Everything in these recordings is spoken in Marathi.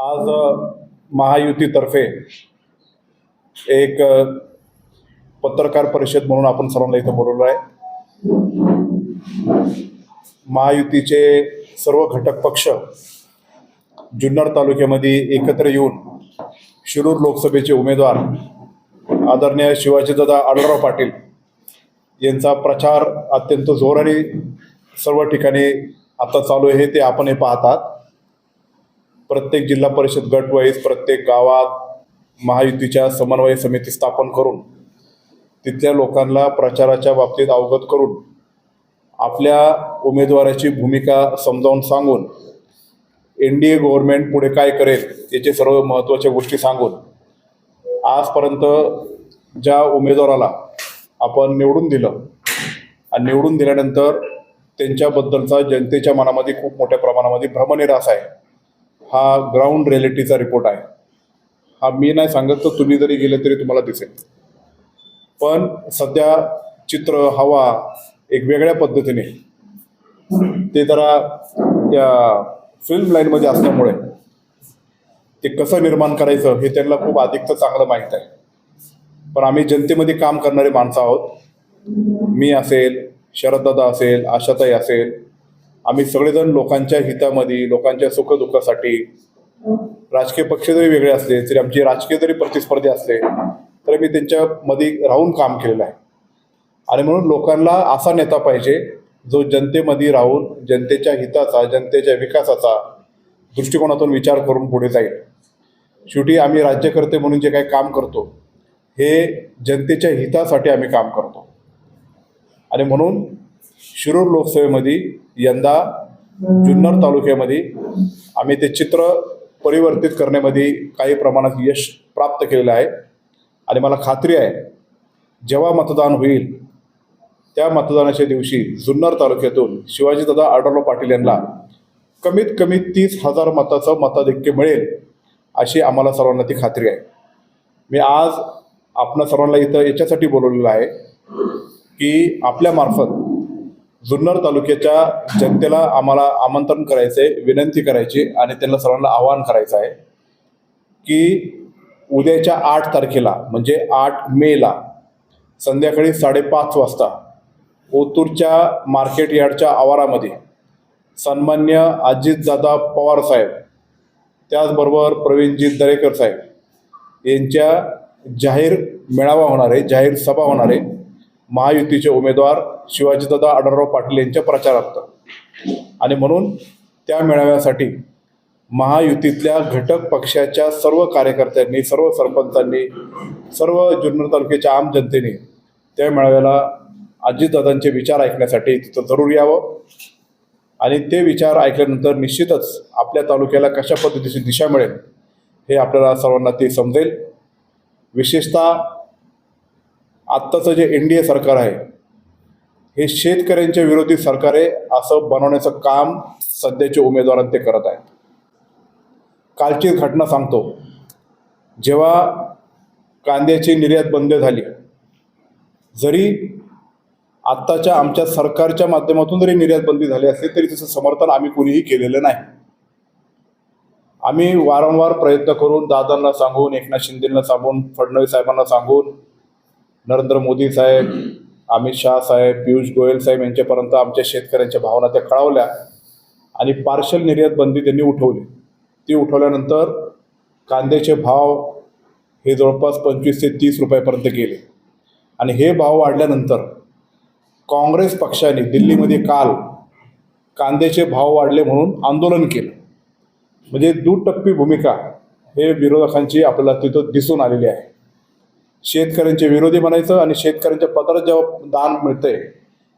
आज महायुतीतर्फे एक पत्रकार परिषद म्हणून आपण सर्वांना इथं बोलवलं आहे. महायुतीचे सर्व घटक पक्ष जुन्नर तालुक्यामध्ये एकत्र येऊन शिरूर लोकसभेचे उमेदवार आदरणीय शिवाजीदादा आढळराव पाटील यांचा प्रचार अत्यंत जोराने सर्व ठिकाणी आता चालू आहे ते आपण हे पाहतात. प्रत्येक जिल्हा परिषद गटवाईज प्रत्येक गावात महायुतीच्या समन्वय समिती स्थापन करून तिथल्या लोकांना प्रचाराच्या बाबतीत अवगत करून आपल्या उमेदवाराची भूमिका समजावून सांगून एन डी ए गव्हर्नमेंट पुढे काय करेल याचे सर्व महत्त्वाच्या गोष्टी सांगून आजपर्यंत ज्या उमेदवाराला आपण निवडून दिलं आणि निवडून दिल्यानंतर त्यांच्याबद्दलचा जनतेच्या मनामध्ये खूप मोठ्या प्रमाणामध्ये भ्रमनिरास आहे. हा ग्राउंड रिॲलिटीचा रिपोर्ट आहे. हा मी नाही सांगत तर तुम्ही जरी गेले तरी तुम्हाला दिसेल. पण सध्या चित्र हवा एक वेगळ्या पद्धतीने. ते जरा त्या फिल्म लाईनमध्ये असल्यामुळे ते कसं निर्माण करायचं हे त्यांना खूप अधिक तर चांगलं माहीत आहे. पण आम्ही जनतेमध्ये काम करणारे माणसं आहोत. मी असेल शरददादा असेल आशाताई असेल आम्ही सगळेजण लोकांच्या हितामध्ये लोकांच्या सुखदुःखासाठी राजकीय पक्ष जरी वेगळे असले तरी आमची राजकीय जरी प्रतिस्पर्धी असले तरी मी त्यांच्यामध्ये राहून काम केलेलं आहे. आणि म्हणून लोकांना असा नेता पाहिजे जो जनतेमध्ये राहून जनतेच्या हिताचा जनतेच्या विकासाचा दृष्टिकोनातून विचार करून पुढे जाईल. शेवटी आम्ही राज्यकर्ते म्हणून जे काही काम करतो हे जनतेच्या हितासाठी आम्ही काम करतो. आणि म्हणून शिरूर लोकसभेमध्ये यंदा जुन्नर तालुक्यामध्ये आम्ही ते चित्र परिवर्तित करण्यामध्ये काही प्रमाणात यश प्राप्त केलेलं आहे. आणि मला खात्री आहे जेव्हा मतदान होईल त्या मतदानाच्या दिवशी जुन्नर तालुक्यातून शिवाजीदादा आढळराव पाटील यांना कमीत कमी तीस हजार मताचं मताधिक्य मिळेल अशी आम्हाला सर्वांना ती खात्री आहे. मी आज आपणा सर्वांना इथं याच्यासाठी बोलवलेलं आहे की आपल्यामार्फत जुन्नर तालुक्याच्या जनतेला आम्हाला आमंत्रण करायचं आहे विनंती करायची आणि त्यांना सर्वांना आवाहन करायचं आहे की उद्याच्या आठ तारखेला म्हणजे आठ मेला संध्याकाळी साडेपाच वाजता ओतूरच्या मार्केट यार्डच्या आवारामध्ये सन्मान्य अजितदादा पवार साहेब त्याचबरोबर प्रवीणजी दरेकर साहेब यांच्या जाहीर मेळावा होणार आहे जाहीर सभा होणार आहे. महायुतीचे उमेदवार शिवाजीदादा आढळराव पाटील यांच्या प्रचारार्थ. आणि म्हणून त्या मेळाव्यासाठी महायुतीतल्या घटक पक्षाच्या सर्व कार्यकर्त्यांनी सर्व सरपंचांनी सर्व जुन्नर तालुक्याच्या आम जनतेने त्या मेळाव्याला अजितदादांचे विचार ऐकण्यासाठी तिथं जरूर यावं. आणि ते विचार ऐकल्यानंतर निश्चितच आपल्या तालुक्याला कशा पद्धतीची दिशा मिळेल हे आपल्याला सर्वांना ते समजेल. विशेषतः आत्ताचं जे एन डी ए सरकार आहे हे शेतकऱ्यांच्या विरोधी सरकार आहे असं बनवण्याचं काम सध्याचे उमेदवारात ते करत आहेत. कालची घटना सांगतो. जेव्हा कांद्याची निर्यात बंद झाली जरी आत्ताच्या आमच्या सरकारच्या माध्यमातून जरी निर्यात बंदी झाली असली तरी त्याचं समर्थन आम्ही कुणीही केलेलं नाही. आम्ही वारंवार प्रयत्न करून दादांना सांगून एकनाथ शिंदेंना सांगून फडणवीस साहेबांना सांगून नरेंद्र मोदी साहेब अमित शाह साहेब पियुष गोयल साहेब यांच्यापर्यंत आमच्या शेतकऱ्यांच्या भावना त्या कळवल्या आणि पार्शल निर्यात बंदी त्यांनी उठवली. ती उठवल्यानंतर कांद्याचे भाव हे जवळपास पंचवीस ते तीस रुपयापर्यंत गेले. आणि हे भाव वाढल्यानंतर काँग्रेस पक्षाने दिल्लीमध्ये काल कांद्याचे भाव वाढले म्हणून आंदोलन केलं. म्हणजे दुटप्पी भूमिका हे विरोधकांची आपल्याला तिथं दिसून आलेली आहे. शेतकऱ्यांचे विरोधी म्हणायचं आणि शेतकऱ्यांच्या पत्रात जेव्हा दान मिळतंय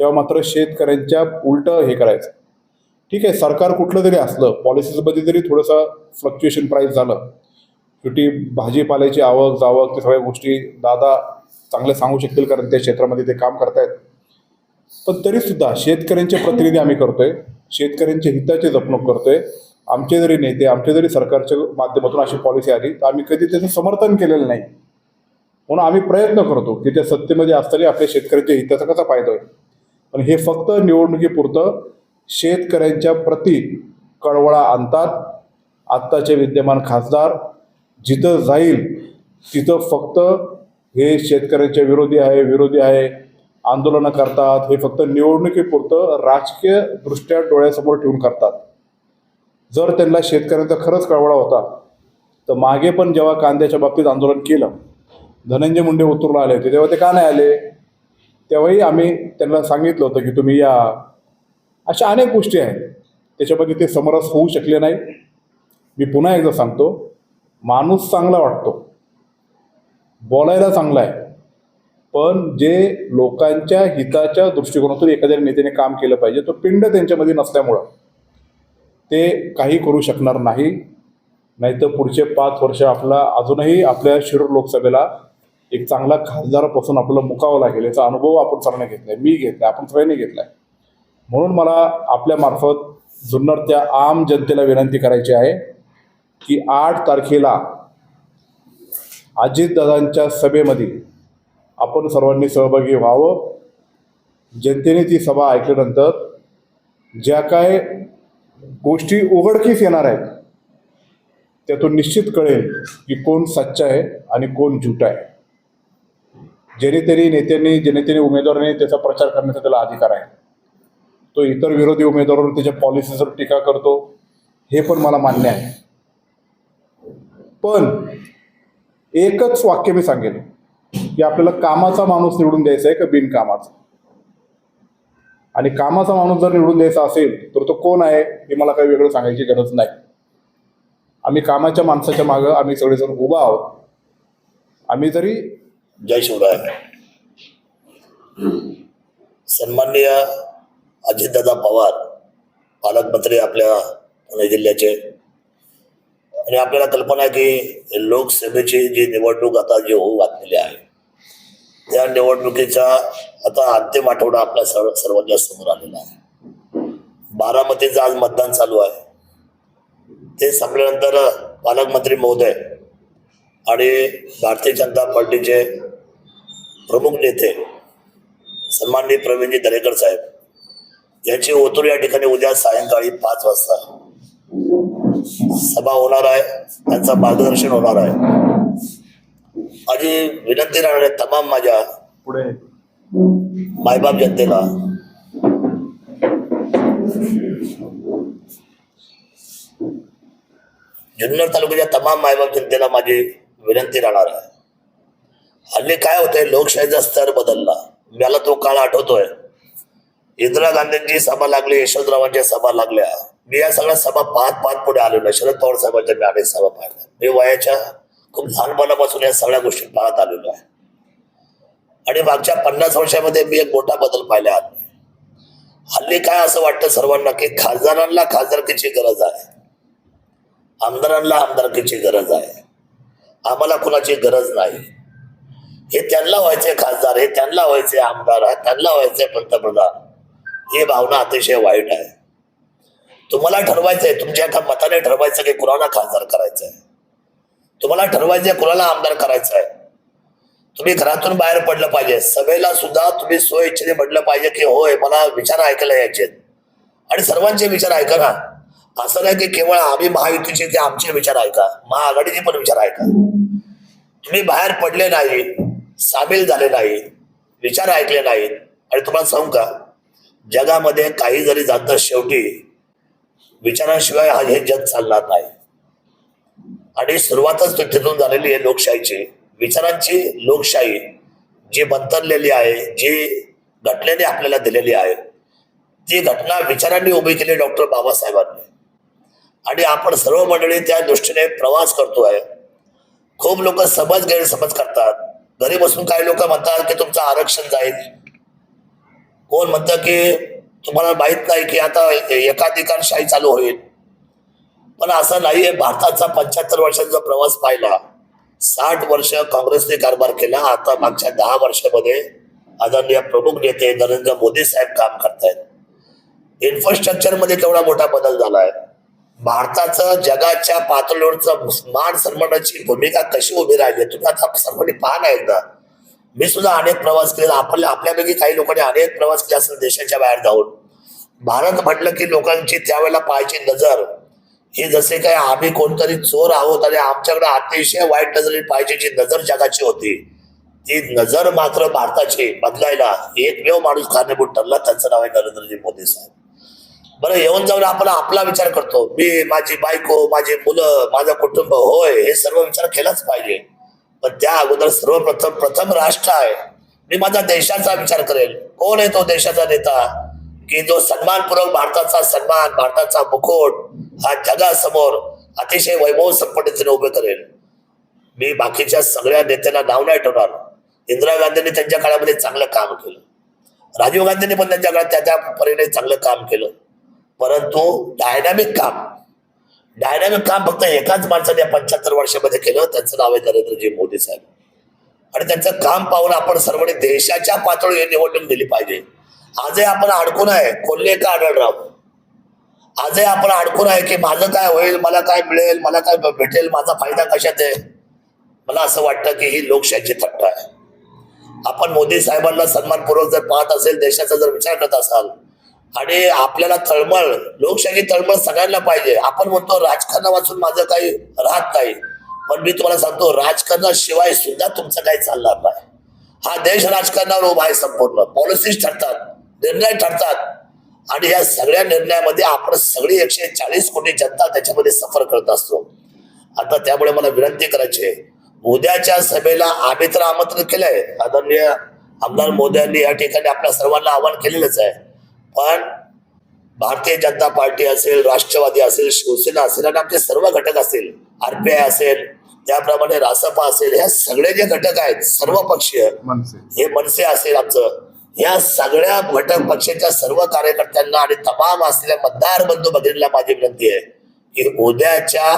तेव्हा मात्र शेतकऱ्यांच्या उलटं हे करायचं. ठीक आहे सरकार कुठलं तरी असलं पॉलिसीजमध्ये जरी थोडंसं फ्लक्च्युएशन प्राईस झालं. शेवटी भाजीपाल्याची आवक जावक ते सगळ्या गोष्टी दादा चांगले सांगू शकतील कारण त्या क्षेत्रामध्ये ते काम करतायत. पण तरीसुद्धा शेतकऱ्यांचे प्रतिनिधी आम्ही करतोय शेतकऱ्यांच्या हिताची जपणूक करतोय. आमचे जरी नेते आमचे जरी सरकारच्या माध्यमातून अशी पॉलिसी आली तर आम्ही कधी त्याचं समर्थन केलेलं नाही. म्हणून आम्ही प्रयत्न करतो की त्या सत्तेमध्ये असताना आपल्या शेतकऱ्यांच्या हिताचा कसा फायदा होईल. पण हे फक्त निवडणुकीपुरतं शेतकऱ्यांच्या प्रती कळवळा आणतात. आत्ताचे विद्यमान खासदार जिथं जाईल तिथं फक्त हे शेतकऱ्यांच्या विरोधी आहे विरोधी आहे आंदोलनं करतात. हे फक्त निवडणुकीपुरतं राजकीय दृष्ट्या डोळ्यासमोर ठेवून करतात. जर त्यांना शेतकऱ्यांचा खरंच कळवळा होता तर मागे पण जेव्हा कांद्याच्या बाबतीत आंदोलन केलं धनंजय मुंडे उतरून आले होते. तेव्हा ते का नाही आले? तेव्हाही आम्ही त्यांना सांगितलं होतं की तुम्ही या. अशा अनेक गोष्टी आहेत. त्याच्यामध्ये ते समरस होऊ शकले नाही. मी पुन्हा एकदा सांगतो माणूस चांगला वाटतो. बोलायला चांगला आहे. पण जे लोकांच्या हिताच्या दृष्टिकोनातून एखाद्या नेत्याने काम केलं पाहिजे तो पिंड त्यांच्यामध्ये नसल्यामुळं ते काही करू शकणार नाही. नाहीतर पुढचे पाच वर्ष आपला अजूनही आपल्या शिरूर लोकसभेला एक चांगला खासदारापासून आपल्याला मुकावं लागेल याचा अनुभव आपण सर्वांनी घेतलाय मी घेतलाय आपण सगळ्यांनी घेतलाय. म्हणून मला आपल्यामार्फत जुन्नर त्या आम जनतेला विनंती करायची आहे की आठ तारखेला अजितदादांच्या सभेमध्ये आपण सर्वांनी सहभागी व्हावं. जनतेने ती सभा ऐकल्यानंतर ज्या काय गोष्टी उघडकीस येणार आहेत त्यातून निश्चित कळेल की कोण सच्चा आहे आणि कोण झुटा आहे. जेणे तरी नेत्यांनी जेणे तरी उमेदवारांनी त्याचा प्रचार करण्याचा त्याला अधिकार आहे. तो इतर विरोधी उमेदवारावर त्याच्या पॉलिसीजवर टीका करतो हे पण मला मान्य आहे. पण एकच वाक्य मी सांगेन की आपल्याला कामाचा माणूस निवडून द्यायचा आहे का बिनकामाचा? आणि कामाचा माणूस जर निवडून द्यायचा असेल तर तो कोण आहे हे मला काही वेगळं सांगायची गरज नाही. आम्ही कामाच्या माणसाच्या मागं आम्ही सगळेजण उभा आहोत. आम्ही जरी जय शिवराय. सन्माननीय अजितदादा पवार पालकमंत्री आपल्या पुणे जिल्ह्याचे. आणि आपल्याला कल्पना आहे की लोकसभेची जी निवडणूक आता जी होऊ घातलेली आहे त्या निवडणुकीचा आता अंतिम आठवडा आपल्या सर्व सर्वांच्या समोर आलेला आहे. बारामतीचं आज मतदान चालू आहे. ते संपल्यानंतर पालकमंत्री महोदय आणि भारतीय जनता पार्टीचे प्रमुख नेते सन्माननीय प्रवीणजी दरेकर साहेब यांची ओतूर या ठिकाणी उद्या सायंकाळी पाच वाजता सभा होणार आहे. त्यांचं मार्गदर्शन होणार आहे. माझी विनंती राहणार आहे तमाम माझ्या पुढे. मायबाप जनतेला जुन्नर तालुक्याच्या तमाम मायबाप जनतेला माझी विनंती राहणार आहे. हल्ली काय होतंय लोकशाहीचा स्तर बदलला. मला तो काळ आठवतोय. इंदिरा गांधींची सभा लागली यशवंतरावांच्या सभा लागल्या. मी या सगळ्या सभा पाहत पाहत पुढे आलेलो आहे शरद पवार साहेबांच्या मी अनेक सभा पाहिल्या. मी वयाच्या खूप लहानपणापासून या सगळ्या गोष्टी पाहत आलेलो आहे. आणि मागच्या पन्नास वर्षामध्ये मी एक मोठा बदल पाहिला आहे. हल्ली काय असं वाटतं सर्वांना की खासदारांना खासदारकीची गरज आहे. आमदारांना आमदारकीची गरज आहे. आम्हाला कुणाची गरज नाही. हे त्यांना व्हायचे खासदार हे त्यांना व्हायचे आमदार हे त्यांना व्हायचे पंतप्रधान. ही भावना अतिशय वाईट आहे. तुम्हाला ठरवायचंय तुमच्या एका मताने ठरवायचं की कुणाला खासदार करायचंय. तुम्हाला ठरवायचंय कुणाला आमदार करायचंय. तुम्ही घरातून बाहेर पडलं पाहिजे. सभेला सुद्धा तुम्ही स्वइच्छेने म्हटलं पाहिजे की होय मला विचार ऐकायला यायचे आणि सर्वांचे विचार ऐका ना. असं नाही की केवळ आम्ही महायुतीचे ते आमचे विचार ऐका महाआघाडीचे पण विचार ऐका. तुम्ही बाहेर पडले नाही सामील झाले नाही विचार ऐकले नाहीत आणि तुम्हाला सांगू का जगामध्ये काही जरी जातं शेवटी विचारांशिवाय हा हे जग चालणार नाही. आणि सुरुवातच तिथून झालेली आहे लोकशाहीची. विचारांची लोकशाही जी बंतरलेली आहे जी घटनेने आपल्याला दिलेली आहे ती घटना विचारांनी उभी केली डॉक्टर बाबासाहेबांनी. आणि आपण सर्व मंडळी त्या दृष्टीने प्रवास करतोय. खूप लोक समज गैरसमज करतात. घरी बसून काही लोक म्हणतात की तुमचं आरक्षण जाईल. कोण म्हणतं की तुम्हाला माहीत नाही की आता एकाधिकारशाही चालू होईल. पण असं नाहीये भारताचा पंच्याहत्तर वर्षांचा प्रवास पाहिला. साठ वर्ष काँग्रेसने कारभार केला. आता मागच्या दहा वर्षामध्ये आदरणीय प्रमुख नेते नरेंद्र मोदी साहेब काम करतायत. इन्फ्रास्ट्रक्चरमध्ये केवढा मोठा बदल झाला आहे भारताचं जगाच्या पातळीवरचं मान सन्मानाची भूमिका कशी उभी राहिली तुम्ही आता सर्वांनी पहा ना एकदा. मी सुद्धा अनेक प्रवास केला आपल्या आपल्यापैकी काही लोकांनी अनेक प्रवास केले असेल देशाच्या बाहेर जाऊन. भारत म्हटलं की लोकांची त्यावेळेला पाहायची नजर. हे जसे काय आम्ही कोणतरी चोर आहोत आणि आमच्याकडे अतिशय वाईट नजरे पाहिजे जी नजर जगाची होती ती नजर मात्र भारताची बदलायला एकमेव माणूस कारणीभूत ठरला त्यांचं नाव आहे नरेंद्रजी मोदी साहेब. बरं येऊन जाऊन आपण आपला विचार करतो. मी माझी बायको माझी मुलं माझं कुटुंब होय हे सर्व विचार केलाच पाहिजे. पण त्या अगोदर सर्वप्रथम प्रथम राष्ट्र आहे. मी माझा देशाचा विचार करेल. कोण आहे तो देशाचा नेता? की जो सन्मानपूर्वक भारताचा सन्मान भारताचा मुकुट हा जगासमोर अतिशय वैभव संपत्तीने उभे करेल. मी बाकीच्या सगळ्या नेत्यांना नाव नाही ठेवणार. इंदिरा गांधींनी त्यांच्या काळामध्ये चांगलं काम केलं. राजीव गांधींनी पण त्यांच्या काळात त्या त्या परीने चांगलं काम केलं. परंतु डायनामिक काम. डायनामिक काम फक्त एकाच माणसाने या पंच्याहत्तर वर्षामध्ये केलं त्यांचं नाव आहे नरेंद्रजी मोदी साहेब. आणि त्यांचं काम पाहून आपण सर्वांनी देशाच्या पातळीवर निवडणूक दिली पाहिजे. आजही आपण अडकून आहे कोल्हे का आढळराव आजही आपण अडकून आहे की माझं काय होईल मला काय मिळेल मला काय भेटेल माझा फायदा कशात आहे? मला असं वाटतं की ही लोकशाहीची थट्टा आहे. आपण मोदी साहेबांना सन्मानपूर्वक जर पाहत असेल देशाचा जर विचार करत असाल आणि आपल्याला तळमळ लोकशाही तळमळ सगळ्यांना पाहिजे. आपण म्हणतो राजकारणा वाचून माझं काही राहत नाही. पण मी तुम्हाला सांगतो राजकारणाशिवाय सुद्धा तुमचं काही चालणार नाही. हा देश राजकारणावर उभा आहे संपूर्ण. पॉलिसीज ठरतात निर्णय ठरतात. आणि या सगळ्या निर्णयामध्ये आपण सगळी एकशे चाळीस कोटी जनता त्याच्यामध्ये सफर करत असतो. आता त्यामुळे मला विनंती करायची आहे उद्याच्या सभेला आम्ही तर आमंत्रण केलंय. आदरणीय आमदार मोदी यांनी या ठिकाणी आपल्या सर्वांना आवाहन केलेलंच आहे. पण भारतीय जनता पार्टी असेल राष्ट्रवादी असेल शिवसेना असेल आणि आमचे सर्व घटक असतील आरपीआय असेल त्याप्रमाणे रासपा असेल ह्या सगळे जे घटक आहेत सर्व पक्षीय मनसे. हे मनसे असेल आमचं. या सगळ्या घटक पक्षाच्या सर्व कार्यकर्त्यांना आणि तमाम असलेल्या मतदार बंधू भगिनीला माझी विनंती आहे की उद्याच्या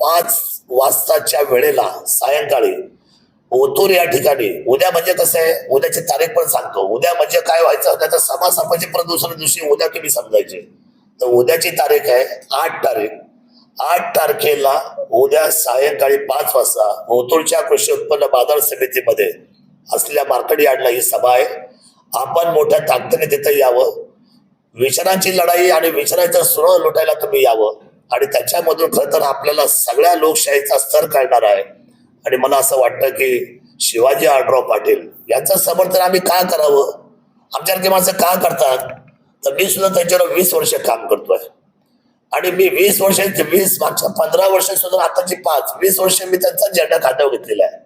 पाच वाजताच्या वेळेला सायंकाळी ओतूर या ठिकाणी. उद्या म्हणजे कसं आहे? उद्याची तारीख पण सांगतो. उद्या म्हणजे काय व्हायचं? त्याचा समासापाची परत प्रदूषण दिवशी उद्या तुम्ही समजायचे. तर उद्याची तारीख आहे आठ तारीख. आठ तारखेला उद्या सायंकाळी पाच वाजता ओतूरच्या कृषी उत्पन्न बाजार समितीमध्ये असलेल्या मार्केट यार्डला ही सभा आहे. आपण मोठ्या ताकदीने तिथे यावं. विचारांची लढाई आणि विचारांचं सुरळ लुटायला तुम्ही यावं. आणि त्याच्यामधून खरं तर आपल्याला सगळ्या लोकशाहीचा स्तर करणार आहे. आणि मला असं वाटतं की शिवाजी आडराव पाटील यांचं समर्थन आम्ही का करावं? आमच्यासारखी माणसं का करतात? तर मी सुद्धा त्यांच्यावर वीस वर्ष काम करतोय. आणि मी वीस वर्ष वीस मागच्या पंधरा वर्ष सुद्धा आताची पाच वीस वर्ष मी त्यांचा झेंडा खात्यावर घेतलेला आहे.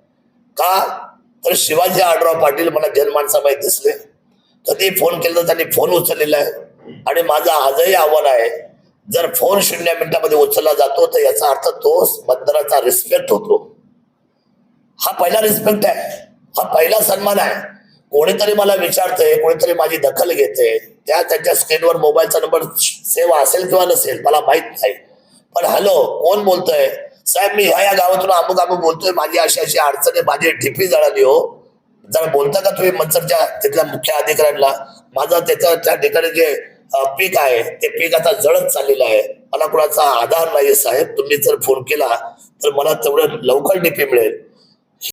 का? तर शिवाजी आडराव पाटील मला जनमानसामध्ये दिसले. कधी फोन केला तर त्यांनी फोन उचललेला आहे. आणि माझं आजही आव्हान आहे जर फोन शून्य मिनिटामध्ये उचलला जातो तर याचा अर्थ तो मतदाराचा रिस्पेक्ट होतो. हा पहिला रिस्पेक्ट आहे. हा पहिला सन्मान आहे. कोणीतरी मला विचारतंय कोणीतरी माझी दखल घेते त्या त्यांच्या स्क्रीनवर मोबाईलचा नंबर सेवा असेल किंवा नसेल मला माहीत नाही. पण हॅलो कोण बोलतोय? साहेब मी ह्या या गावातून अमुक अमुक बोलतोय. माझी अशी अशी अडचण आहे. माझी टिपी जळाली हो. जरा बोलता का तुम्ही मनसरच्या तिथल्या मुख्य अधिकाऱ्यांना? माझं त्याचं त्या ठिकाणी जे पीक आहे ते पीक आता जळत चाललेलं आहे. मला कुणाचा आधार नाही साहेब. तुम्ही जर फोन केला तर मला तेवढं लवकर डिपी मिळेल.